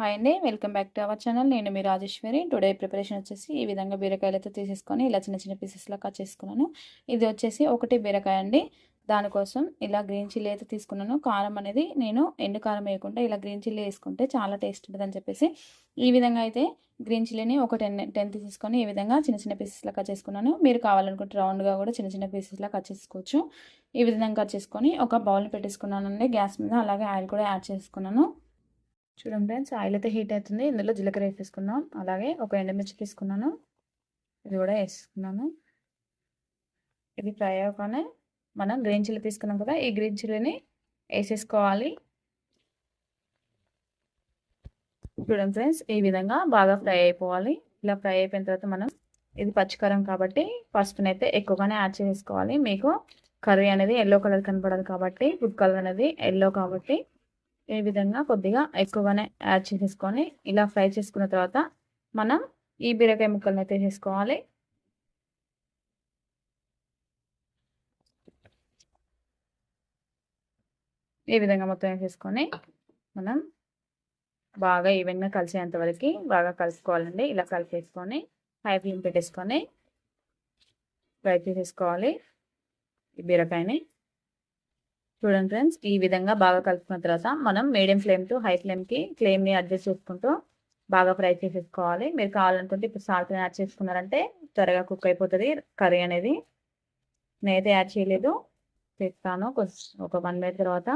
Hi అండి. Welcome back to our channel. నేను మీ రాజేశ్వరి. టుడే ప్రిపరేషన్ వచ్చేసి ఈ విధంగా బీరకాయలు అయితే తీసేసుకొని ఇలా చిన్న చిన్న పీసెస్ కట్ చేసుకున్నాను. ఇది వచ్చేసి ఒకటి బీరకాయ అండి. దానికోసం ఇలా గ్రీన్ చిల్లీ అయితే తీసుకున్నాను. కారం అనేది నేను ఎండు కారం వేయకుండా ఇలా గ్రీన్ చిల్లీ వేసుకుంటే చాలా టేస్ట్ ఉంటుందని చెప్పేసి ఈ విధంగా అయితే గ్రీన్ చిల్లీని ఒక టెన్ టెన్ తీసుకొని ఈ విధంగా చిన్న చిన్న పీసెస్లో కట్ చేసుకున్నాను. మీరు కావాలనుకుంటే రౌండ్గా కూడా చిన్న చిన్న పీసెస్లా కట్ చేసుకోవచ్చు. ఈ విధంగా కట్ చేసుకొని ఒక బౌల్ పెట్టేసుకున్నానండి. గ్యాస్ మీద అలాగే ఆయిల్ కూడా యాడ్ చేసుకున్నాను. చూడండి ఫ్రెండ్స్ ఆయిల్ అయితే హీట్ అవుతుంది. ఇందులో జీలకర్ర వేసేసుకున్నాం అలాగే ఒక ఎండుమిర్చి తీసుకున్నాను. ఇది కూడా వేసుకున్నాను. ఇది ఫ్రై అవ్వగానే మనం గ్రీన్ చిల్లీ తీసుకున్నాం కదా ఈ గ్రీన్ చిల్లీని వేసేసుకోవాలి. చూడండి ఫ్రెండ్స్ ఈ విధంగా బాగా ఫ్రై అయిపోవాలి. ఇలా ఫ్రై అయిపోయిన తర్వాత మనం ఇది పచ్చికారం కాబట్టి పసుపుని అయితే ఎక్కువగానే యాడ్ చేసుకోవాలి మీకు కర్రీ అనేది ఎల్లో కలర్ కనపడదు కాబట్టి ఫుడ్ కలర్ అనేది ఎల్లో కాబట్టి ఈ విధంగా కొద్దిగా ఎక్కువగానే యాడ్ చేసేసుకొని ఇలా ఫ్రై చేసుకున్న తర్వాత మనం ఈ బీరకాయ ముక్కలను అయితే చేసుకోవాలి. ఈ విధంగా మొత్తం వేసేసుకొని మనం బాగా ఈవెన్గా కలిసేంత వరకు బాగా కలుసుకోవాలండి ఇలా కలిపేసుకొని హై ఫ్లేమ్ పెట్టేసుకొని ఫ్రై చేసేసుకోవాలి ఈ బీరకాయని. చూడండి ఫ్రెండ్స్ ఈ విధంగా బాగా కలుపుకున్న తర్వాత మనం మీడియం ఫ్లేమ్ టు హై ఫ్లేమ్కి ఫ్లేమ్ని అడ్జస్ట్ చేసుకుంటూ బాగా ఫ్రై చేసేసుకోవాలి. మీరు కావాలనుకుంటే ఇప్పుడు సాల్ట్ యాడ్ చేసుకున్నారంటే త్వరగా కుక్ అయిపోతుంది కర్రీ అనేది. నేనైతే యాడ్ చేయలేదు. చేస్తాను ఒక వన్ మినిట్ తర్వాత.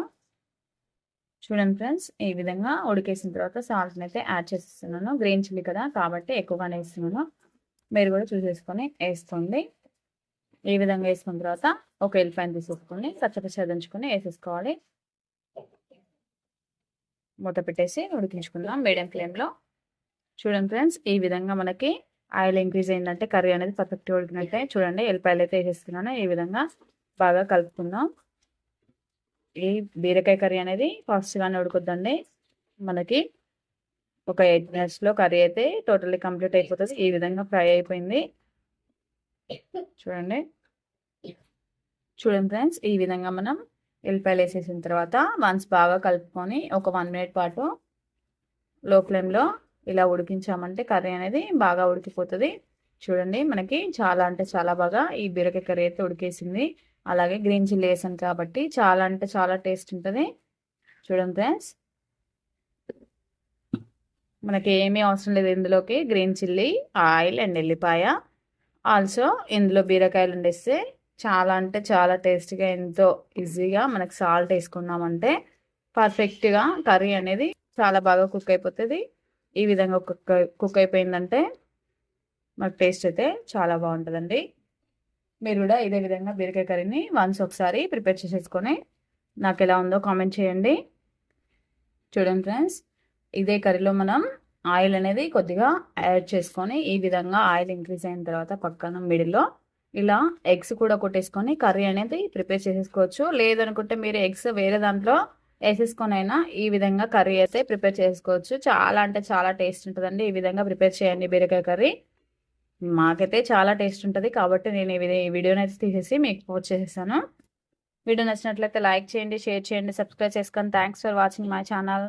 చూడండి ఫ్రెండ్స్ ఈ విధంగా ఉడికేసిన తర్వాత సాల్ట్ని అయితే యాడ్ చేసేస్తున్నాను. గ్రీన్ చిల్లీ కదా కాబట్టి ఎక్కువగానే వేస్తున్నాను. మీరు కూడా చూసేసుకొని వేస్తుంది ఈ విధంగా వేసుకున్న తర్వాత ఒక ఎల్లిపాయను తీసేసుకొని కచ్చపచ్చ దంచుకొని వేసేసుకోవాలి. మూత పెట్టేసి ఉడికించుకుందాం మీడియం ఫ్లేమ్లో. చూడండి ఫ్రెండ్స్ ఈ విధంగా మనకి ఆయిల్ ఇంక్రీజ్ అయిందంటే కర్రీ అనేది పర్ఫెక్ట్గా ఉడికినట్టే. చూడండి ఎల్లిపాయలు అయితే వేసేస్తున్నాను. ఈ విధంగా బాగా కలుపుకుందాం. ఈ బీరకాయ కర్రీ అనేది ఫాస్ట్గానే ఉడుకుద్దండి. మనకి ఒక ఎయిట్ మినిట్స్లో కర్రీ అయితే టోటల్లీ కంప్లీట్ అయిపోతుంది. ఈ విధంగా ఫ్రై అయిపోయింది. చూడండి. చూడండి ఫ్రెండ్స్ ఈ విధంగా మనం ఎల్లిపాయలు వేసేసిన తర్వాత వన్స్ బాగా కలుపుకొని ఒక వన్ మినిట్ పాటు లో ఫ్లేమ్లో ఇలా ఉడికించామంటే కర్రీ అనేది బాగా ఉడికిపోతుంది. చూడండి మనకి చాలా అంటే చాలా బాగా ఈ బీరకాయ కర్రీ అయితే ఉడికేసింది. అలాగే గ్రీన్ చిల్లీ వేసాను కాబట్టి చాలా అంటే చాలా టేస్ట్ ఉంటుంది. చూడండి ఫ్రెండ్స్. మనకి ఏమీ అవసరం లేదు ఇందులోకి గ్రీన్ చిల్లీ ఆయిల్ అండ్ ఎల్లిపాయ. ఆల్సో ఇందులో బీరకాయలు వండేస్తే చాలా అంటే చాలా టేస్టీగా ఎంతో ఈజీగా మనకు సాల్ట్ వేసుకున్నామంటే పర్ఫెక్ట్గా కర్రీ అనేది చాలా బాగా కుక్ అయిపోతుంది. ఈ విధంగా కుక్ కుక్ అయిపోయిందంటే మనకు టేస్ట్ అయితే చాలా బాగుంటుందండి. మీరు కూడా ఇదే విధంగా బీరకాయ కర్రీని వన్స్ ఒకసారి ప్రిపేర్ చేసేసుకొని నాకు ఎలా ఉందో కామెంట్ చేయండి. చూడండి ఫ్రెండ్స్ ఇదే కర్రీలో మనం ఆయిల్ అనేది కొద్దిగా యాడ్ చేసుకొని ఈ విధంగా ఆయిల్ ఇంక్రీజ్ అయిన తర్వాత పక్కన మిడిల్లో ఇలా ఎగ్స్ కూడా కొట్టేసుకొని కర్రీ అనేది ప్రిపేర్ చేసేసుకోవచ్చు. లేదనుకుంటే మీరు ఎగ్స్ వేరే దాంట్లో వేసేసుకొని అయినా ఈ విధంగా కర్రీ అయితే ప్రిపేర్ చేసుకోవచ్చు చాలా అంటే చాలా టేస్ట్ ఉంటుందండి. ఈ విధంగా ప్రిపేర్ చేయండి బీరకాయ కర్రీ. మాకైతే చాలా టేస్ట్ ఉంటుంది కాబట్టి నేను ఈ వీడియోని అయితే తీసేసి మీకు పోస్ట్ చేసేసాను వీడియో నచ్చినట్లయితే లైక్ చేయండి షేర్ చేయండి సబ్స్క్రైబ్ చేసుకొని thanks for watching my channel.